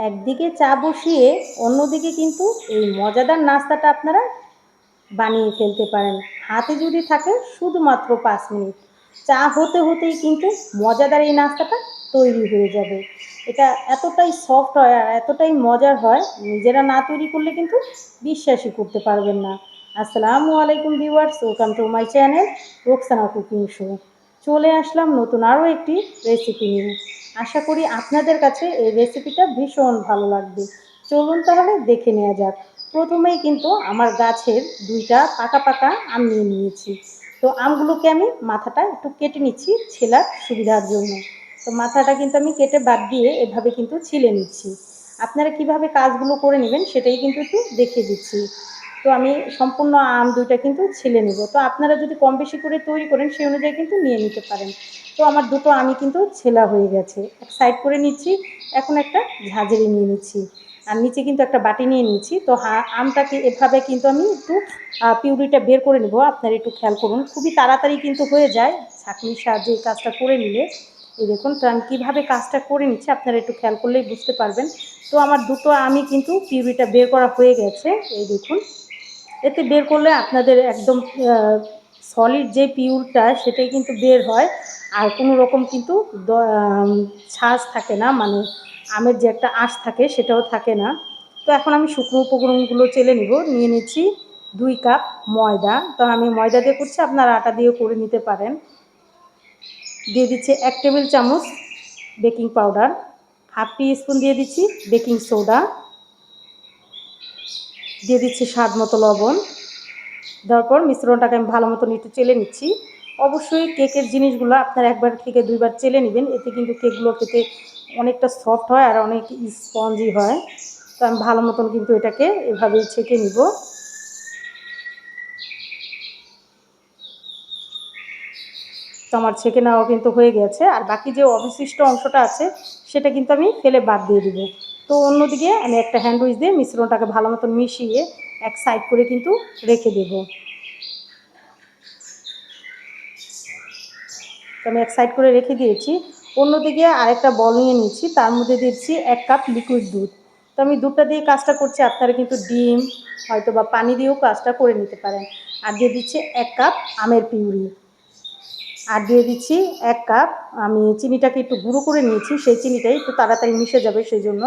একদিকে চা বসিয়ে অন্যদিকে কিন্তু এই মজাদার নাস্তাটা আপনারা বানিয়ে ফেলতে পারেন। হাতে যদি থাকে শুধুমাত্র পাঁচ মিনিট। চা হতে হতেই কিন্তু মজাদার এই নাস্তাটা তৈরি হয়ে যাবে। এটা এতটাই সফট হয় আর এতটাই মজার হয়, নিজেরা না তৈরি করলে কিন্তু বিশ্বাসই করতে পারবেন না। আসসালামু আলাইকুম viewers welcome to my channel Roksana cooking show চলে আসলাম নতুন আরও একটি রেসিপি নিয়ে। আশা করি আপনাদের কাছে এই রেসিপিটা ভীষণ ভালো লাগবে। চলুন তাহলে দেখে নেওয়া যাক। প্রথমেই কিন্তু আমার গাছের দুইটা পাকা পাকা আম নিয়ে নিয়েছি। তো আমগুলোকে আমি মাথাটা একটু কেটে নিচ্ছি ছেলার সুবিধার জন্য। তো মাথাটা কিন্তু আমি কেটে বাদ দিয়ে এভাবে কিন্তু ছিলে নিচ্ছি। আপনারা কীভাবে কাজগুলো করে নেবেন সেটাই কিন্তু একটু দেখিয়ে দিচ্ছি। তো আমি সম্পূর্ণ আম দুইটা কিন্তু ছিলে নেব। তো আপনারা যদি কম বেশি করে তৈরি করেন, সেই অনুযায়ী কিন্তু নিয়ে নিতে পারেন। তো আমার দুটো আমি কিন্তু ছেলা হয়ে গেছে। এক সাইড করে নিচ্ছি, এখন একটা ঝাঁঝরি নিয়ে নিচ্ছি। আর নিচে কিন্তু একটা বাটি নিয়ে নিয়েছি তো হা, আমটাকে এভাবে কিন্তু আমি একটু পিউরিটা বের করে নেব। আপনারা একটু খেয়াল করুন। খুবই তাড়াতাড়ি কিন্তু হয়ে যায় ছাঁকনির সাহায্যে এই কাজটা করে নিলে। এই দেখুন, তো আমি কীভাবে কাজটা করে নিচ্ছি আপনারা একটু খেয়াল করলেই বুঝতে পারবেন। তো আমার দুটো আমি কিন্তু পিউরিটা বের করা হয়ে গেছে। এই দেখুন। এতে বের করলে আপনাদের একদম সলিড যে পিউরটা সেটাই কিন্তু বের হয়। আর কোনো রকম কিন্তু ছাঁচ থাকে না মানে আমের যে একটা আঁশ থাকে সেটাও থাকে না। তো এখন আমি শুকনো উপকরণগুলো চেলে নিব, নিয়ে নিচ্ছি দুই কাপ ময়দা। তো আমি ময়দা দিয়ে করছি, আপনারা আটা দিয়েও করে নিতে পারেন। দিয়ে দিচ্ছি এক টেবিল চামচ baking powder. Half teaspoon দিয়ে দিচ্ছি বেকিং সোডা। দিয়ে দিচ্ছি স্বাদ মতো লবণ। দেওয়ার পর মিশ্রণটাকে আমি ভালো মতন একটু চেলে নিচ্ছি। অবশ্যই কেকের জিনিসগুলো আপনার একবার থেকে দুইবার চেলে নেবেন। এতে কিন্তু কেকগুলো খেতে অনেকটা সফট হয় আর অনেক স্পঞ্জি হয়। তো আমি ভালো মতন কিন্তু এটাকে এভাবেই ছেঁকে নিব। তো আমার ছেঁকে নেওয়া কিন্তু হয়ে গেছে। আর বাকি যে অবশিষ্ট অংশটা আছে, সেটা কিন্তু আমি ফেলে বাদ দিয়ে দিব। তো অন্যদিকে আমি একটা হ্যান্ডউইচ দিয়ে মিশ্রণটাকে ভালো মতন মিশিয়ে এক সাইড করে কিন্তু রেখে দেব। তো আমি এক সাইড করে রেখে দিয়েছি। অন্যদিকে আরেকটা বল নিয়ে নিচ্ছি, তার মধ্যে দিচ্ছি এক কাপ লিকুইড দুধ। তো আমি দুধটা দিয়ে কাজটা করছি, আপনারা কিন্তু ডিম, হয়তো বা পানি দিয়েও কাজটা করে নিতে পারেন। আর দিয়ে দিচ্ছি এক কাপ আমের পিউরি। আর দিয়ে দিচ্ছি এক কাপ আমি চিনিটাকে একটু গুঁড়ো করে নিয়েছি, সেই চিনিটাই একটু তাড়াতাড়ি মিশে যাবে, সেই জন্য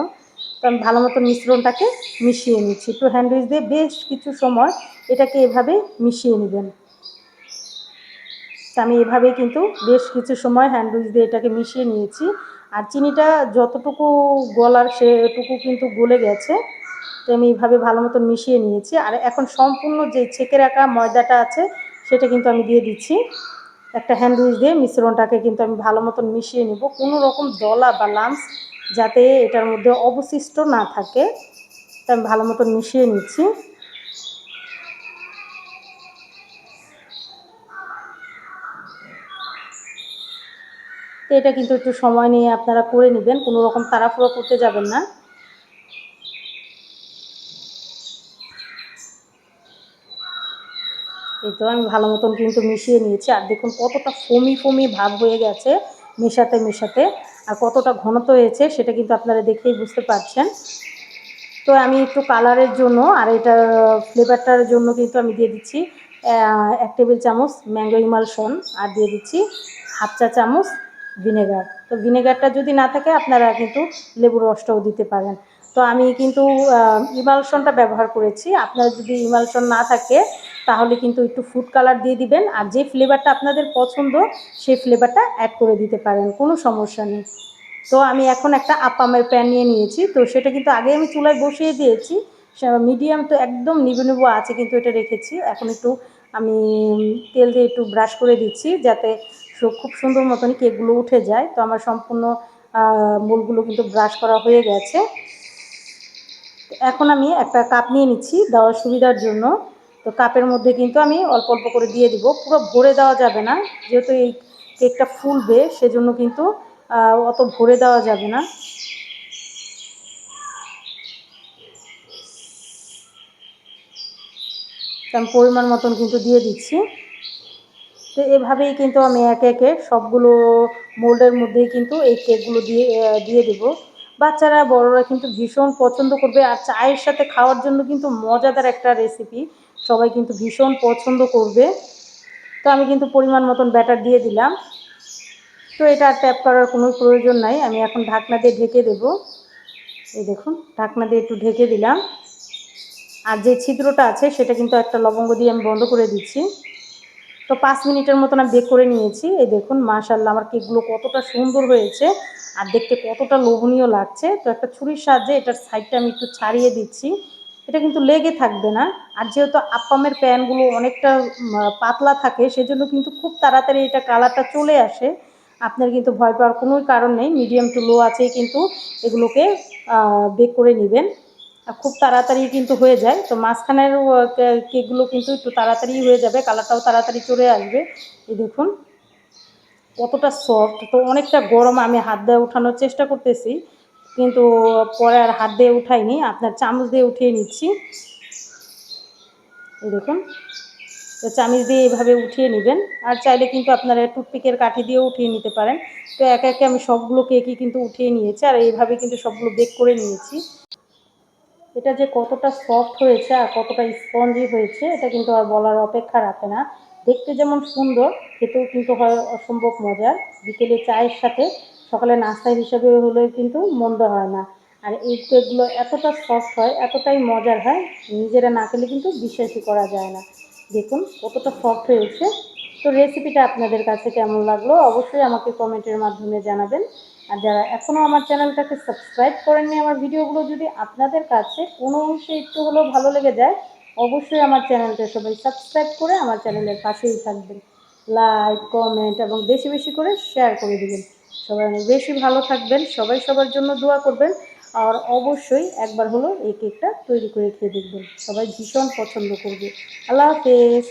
তো আমি ভালো মতো মিশ্রণটাকে মিশিয়ে নিচ্ছি। একটু হ্যান্ডউইচ দিয়ে বেশ কিছু সময় এটাকে এভাবে মিশিয়ে নেবেন। তো আমি এভাবেই কিন্তু বেশ কিছু সময় হ্যান্ডউইচ দিয়ে এটাকে মিশিয়ে নিয়েছি। আর চিনিটা যতটুকু গলার সেটুকু কিন্তু গলে গেছে, তো আমি এইভাবে ভালো মতন মিশিয়ে নিয়েছি। আর এখন সম্পূর্ণ যে ছেঁকে রাখা ময়দাটা আছে, সেটা কিন্তু আমি দিয়ে দিচ্ছি। একটা হ্যান্ডউইচ দিয়ে মিশ্রণটাকে কিন্তু আমি ভালো মতন মিশিয়ে নেব। কোনো রকম দলা বা লামস যাতে এটার মধ্যে অবশিষ্ট না থাকে। তা আমি ভালো মতন মিশিয়ে নিচ্ছি। তো এটা কিন্তু একটু সময় নিয়ে আপনারা করে নেবেন, কোনো রকম তাড়াফুড়ো করতে যাবেন না। এই তো আমি ভালো মতন কিন্তু মিশিয়ে নিয়েছি। আর দেখুন কতটা ফমি ফমি ভাব হয়ে গেছে মেশাতে মেশাতে। আর কতটা ঘনত্ব হয়েছে সেটা কিন্তু আপনারা দেখেই বুঝতে পারছেন। তো আমি একটু কালারের জন্য আর এটা ফ্লেভারটার জন্য কিন্তু আমি দিয়ে দিচ্ছি এক টেবিল চামচ ম্যাঙ্গো ইমালশন আর দিয়ে দিচ্ছি হাফ চা চামচ ভিনেগার। তো ভিনেগারটা যদি না থাকে আপনারা কিন্তু লেবুর রসটাও দিতে পারেন। তো আমি কিন্তু ইমালশনটা ব্যবহার করেছি। আপনার যদি ইমালশন না থাকে তাহলে কিন্তু একটু ফুড কালার দিয়ে দিবেন। আর যে ফ্লেভারটা আপনাদের পছন্দ, সেই ফ্লেভারটা অ্যাড করে দিতে পারেন, কোনো সমস্যা নেই। তো আমি এখন একটা আপামের প্যান নিয়ে নিয়েছি। তো সেটা কিন্তু আগে আমি চুলায় বসিয়ে দিয়েছি। মিডিয়াম তো একদম নিবু নিবু আছে, কিন্তু এটা রেখেছি। এখন একটু আমি তেল দিয়ে একটু ব্রাশ করে দিচ্ছি, যাতে খুব সুন্দর মতন কেকগুলো উঠে যায়। তো আমার সম্পূর্ণ মূলগুলো কিন্তু ব্রাশ করা হয়ে গেছে। এখন আমি একটা কাপ নিয়ে নিচ্ছি দেওয়ার সুবিধার জন্য। তো কাপের মধ্যে কিন্তু আমি অল্প অল্প করে দিয়ে দিব। পুরো ভরে দেওয়া যাবে না, যেহেতু এই কেকটা ফুলবে, সেজন্য কিন্তু অত ভরে দেওয়া যাবে না। আমি পরিমাণ মতন কিন্তু দিয়ে দিচ্ছি। তো এভাবেই কিন্তু আমি একে একে সবগুলো মোল্ডের মধ্যেই কিন্তু এই কেকগুলো দিয়ে দিয়ে দেবো। বাচ্চারা, বড়রা কিন্তু ভীষণ পছন্দ করবে। আর চায়ের সাথে খাওয়ার জন্য কিন্তু মজাদার একটা রেসিপি সবাই কিন্তু ভীষণ পছন্দ করবে। তো আমি কিন্তু পরিমাণ মতন ব্যাটার দিয়ে দিলাম। তো এটা আর ট্যাপ করার কোনো প্রয়োজন নাই। আমি এখন ঢাকনা দিয়ে ঢেকে দেব। এই দেখুন, ঢাকনা দিয়ে একটু ঢেকে দিলাম। আর যে ছিদ্রটা আছে, সেটা কিন্তু একটা লবঙ্গ দিয়ে আমি বন্ধ করে দিচ্ছি। তো পাঁচ মিনিটের মতন আমি বেক করে নিয়েছি। এই দেখুন মাশাল্লাহ আমার কেকগুলো কতটা সুন্দর হয়েছে। আর দেখতে কতটা লোভনীয় লাগছে। তো একটা ছুরির সাহায্যে এটার সাইডটা আমি একটু ছাড়িয়ে দিচ্ছি। এটা কিন্তু লেগে থাকবে না। আর যেহেতু আপ্পামের প্যানগুলো অনেকটা পাতলা থাকে, সেজন্য কিন্তু খুব তাড়াতাড়ি এটা কালারটা চলে আসে। আপনার কিন্তু ভয় পাওয়ার কোনো কারণ নেই, মিডিয়াম টু লো আছেই কিন্তু এগুলোকে বেক করে নেবেন। খুব তাড়াতাড়ি কিন্তু হয়ে যায়। তো মাঝখানের কেকগুলো কিন্তু একটু তাড়াতাড়ি হয়ে যাবে, কালারটাও তাড়াতাড়ি চলে আসবে। এই দেখুন, কতটা সফট। তো অনেকটা গরম আমি হাত দিয়ে উঠানোর চেষ্টা করতেছি। কিন্তু পরে আর হাত দিয়ে উঠাইনি, আপনার চামচ দিয়ে উঠিয়ে নিচ্ছি। এই দেখুন, তো চামচ দিয়ে এইভাবে উঠিয়ে নেবেন, আর চাইলে কিন্তু আপনারা টুথপিকের কাঠি দিয়েও উঠিয়ে নিতে পারেন। তো একে একে আমি সবগুলো কেকই কিন্তু উঠিয়ে নিয়েছি, আর এইভাবে কিন্তু সবগুলো বেক করে নিয়েছি। এটা যে কতটা সফট হয়েছে আর কতটা স্পঞ্জি হয়েছে, এটা কিন্তু আর বলার অপেক্ষা রাখে না। দেখতে যেমন সুন্দর, খেতেও কিন্তু হয় অসম্ভব মজার। বিকেলে চায়ের সাথে সকালে নাস্তা হিসাবে হলেও কিন্তু মন্দ হয় না। আর এই কেকগুলো এতটা সফট হয়, এতটাই মজার হয়, নিজেরা না খেলে কিন্তু বিশ্বাসই করা যায় না। দেখুন কতটা সফট হয়েছে তো রেসিপিটা আপনাদের কাছে কেমন লাগল অবশ্যই আমাকে কমেন্টের মাধ্যমে জানাবেন। আর যারা এখনও আমার চ্যানেলটাকে সাবস্ক্রাইব করেননি আমার ভিডিওগুলো যদি আপনাদের কাছে কোনো অংশে একটু হলেও ভালো লেগে যায়, অবশ্যই আমার চ্যানেলটা সবাই সাবস্ক্রাইব করে আমার চ্যানেলের পাশেই থাকবেন। লাইক কমেন্ট এবং বেশি বেশি করে শেয়ার করে দেবেন। সবাই অনেক বেশি ভালো থাকবেন, সবাই সবার জন্য দোয়া করবেন, আর অবশ্যই একবার হলো এই কেকটা তৈরি করে খেয়ে দেখবেন। সবাই ভীষণ পছন্দ করবে। আল্লাহ হাফেজ।